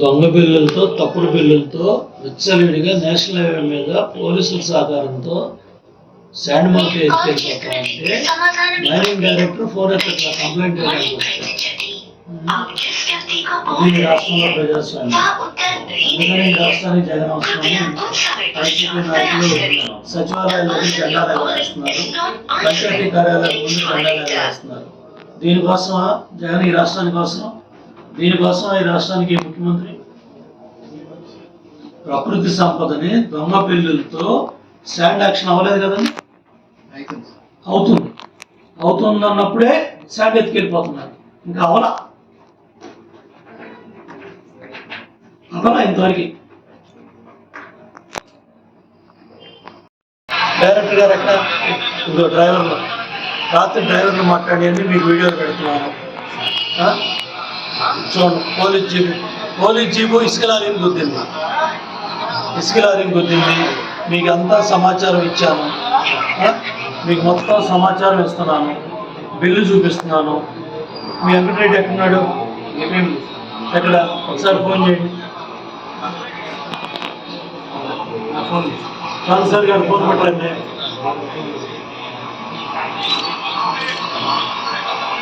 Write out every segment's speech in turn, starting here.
దొంగ బిల్లులతో తప్పుడు బిల్లులతో విచ్చలవిడిగా నేషనల్ హైవే మీద పోలీసుల సహకారంతో శాండ్ మార్క్ ఉంటే మైనింగ్ డైరెక్టర్ ఫోన్ ఎత్తట్లా కంప్లైంట్ రాష్ట్రంలో ప్రజాస్వామ్యం. అందుకని రాష్ట్రానికి జగన్ అవసరం సచివాలయాల దగ్గర జెండాలు ఎగరేస్తున్నారు పంచాయతీ కార్యాలయాల ముందు జెండాలు దీనికోసం జగన్ ఈ రాష్ట్రానికి కోసం దీనికోసం ఈ రాష్ట్రానికి ముఖ్యమంత్రి ప్రకృతి సంపదని దొంగ బిల్లులతో శాండ్ యాక్షన్ అవ్వలేదు కదండి అవుతుంది అవుతుంది అన్నప్పుడే శాండ్ ఎత్తుకెళ్ళిపోతున్నారు ఇంకా అవలా అవలా ఇంతవరకు డైరెక్టర్ గారు ఎక్కడ ఇదిగో డ్రైవర్లు రాత్రి డ్రైవర్లు మాట్లాడేది మీకు వీడియోలు పెడుతున్నాను? చూడండి పోలీస్ జీపు పోలీస్ జీపు ఇసుక లారీని గుద్దింది. ఇసుక లారీని గుద్దింది. మీకు అంతా సమాచారం ఇచ్చాను? మీకు మొత్తం సమాచారం ఇస్తున్నాను. బిల్లు చూపిస్తున్నాను. మీ వెంకటరెడ్డి ఎక్కడున్నాడు? ఎక్కడ? ఒకసారి ఫోన్ చేయండి. ట్రాన్స్ఫర్ గారు ఫోన్ పెట్టండి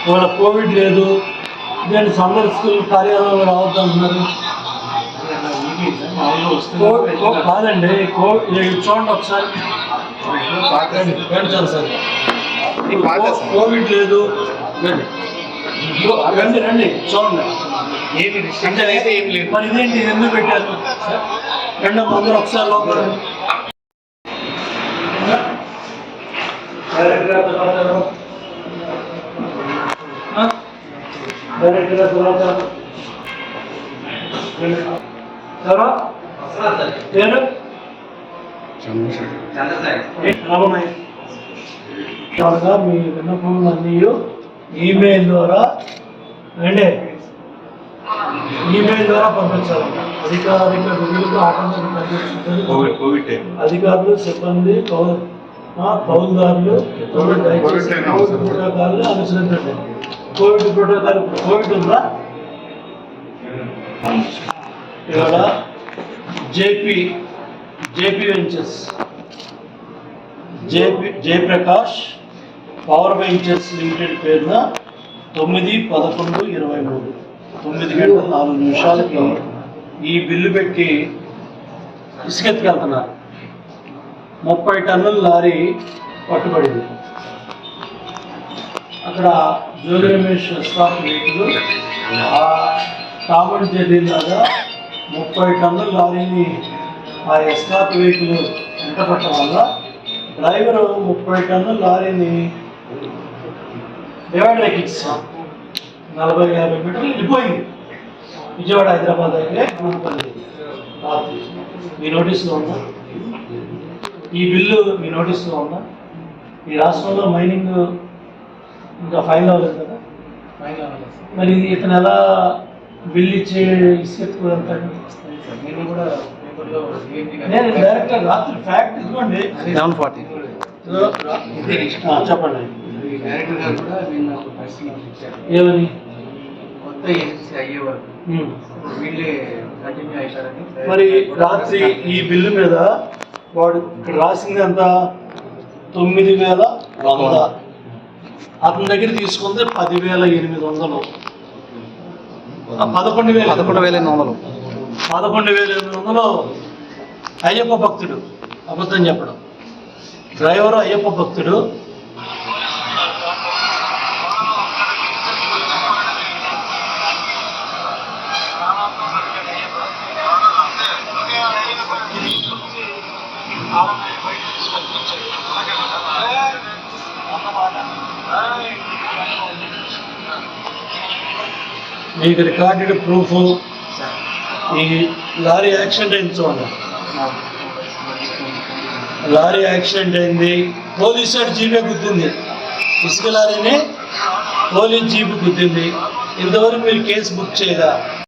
ఇవాళ కోవిడ్ లేదు. నేను సమ్మర్ స్కూల్ కార్యాలయంలో రావద్దు అంటున్నారు. కాదండి చూడండి ఒకసారి. సార్. కోవిడ్ లేదు. రండి రండి చూడండి. ఏమి లేదు. మరి ఇదేంటి? ఇది ఎందుకు పెట్టారు? రెండు మందులు ఒకసారి లోపల. డైరెక్ట్ తర్వాత పేరు మీ విన్నపములన్నీ ఈమెయిల్ ద్వారా అంటే ఈమెయిల్ ద్వారా పంపించాలి అధికారిక విధులకు ఆటంకం కలిగిస్తుంది అధికారులు సిబ్బంది కౌ- ప్రోటోకాల్ని అనుసరించండి కోవిడ్ ప్రోటోకాల్ కోవిడ్ ఉందా? ఇవాళ JP JP ventures. JP Jayaprakash power ventures limited పేరున తొమ్మిది పదకొండు ఇరవై మూడు. తొమ్మిది గంటల నాలుగు నిమిషాలకి ఈ బిల్లు పెట్టి ఇసుకెత్తుకెళ్తున్నారు. ముప్పై టన్నుల లారీ పట్టుబడింది. అక్కడ జోగి రమేష్ స్టాక్ వెహికల్ ఆ కామన్ లాగా ముప్పై టన్నుల లారీని ఆ ఎస్కాట్ వెహికల్ వెంటపడటం వల్ల డ్రైవరు ముప్పై టన్నుల లారీని డివైడర్ ఎక్కించాం నలభై యాభై మీటర్లు వెళ్ళిపోయింది. విజయవాడ హైదరాబాద్ అయితే రాత్రి. మీ నోటీస్లో ఉందా? ఈ బిల్లు మీ నోటీస్లో ఉందా? ఈ రాష్ట్రంలో మైనింగ్ ఇంకా ఫైల్ అవ్వలేదు కదా? మరి ఇది ఇతను ఎలా బిల్ ఇచ్చి కూడా నేను డైరెక్ట్గా రాత్రి ఫ్యాక్ట్ ఇదిగోండి. సెవెన్ ఫార్టీ చెప్పండి. ఈ డైరెక్టర్ గారు కూడా నిన్న ఒక ప్రెస్ నోట్ ఇచ్చారు ఏమని? కొత్త ఏజెన్సీ అయ్యే వరకు. వీళ్ళే కంటిన్యూ మరి రాత్రి ఈ బిల్లు మీద వాడు ఇక్కడ రాసింది ఎంత తొమ్మిది వేల వంద. అతని దగ్గర తీసుకుంది పదివేల ఎనిమిది వందలు. పదకొండు వేల. పదకొండు వేల ఎనిమిది వందలు. పదకొండు వేల ఎనిమిది వందలు అయ్యప్ప భక్తుడు. అబద్ధం చెప్పడం. డ్రైవర్ అయ్యప్ప భక్తుడు. మీకు రికార్డెడ్ ప్రూఫ్ ఈ లారీ యాక్సిడెంట్ అయింది చూడండి. లారీ యాక్సిడెంట్ అయింది. పోలీసు వాడు జీపే గుద్దింది. ఇసుక లారీని పోలీస్ జీపు గుద్దింది. ఇంతవరకు మీరు కేసు బుక్ చేయదా